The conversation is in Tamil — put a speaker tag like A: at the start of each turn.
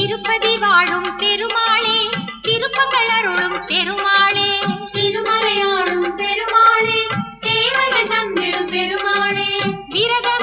A: திருப்பதி வாழும் பெருமாளே திருப்பங்கள் அருளும் பெருமாளே. திருமலையாடும் பெருமாளே சேவைகள் தந்திடும் பெருமாளே. விரதமிருந்து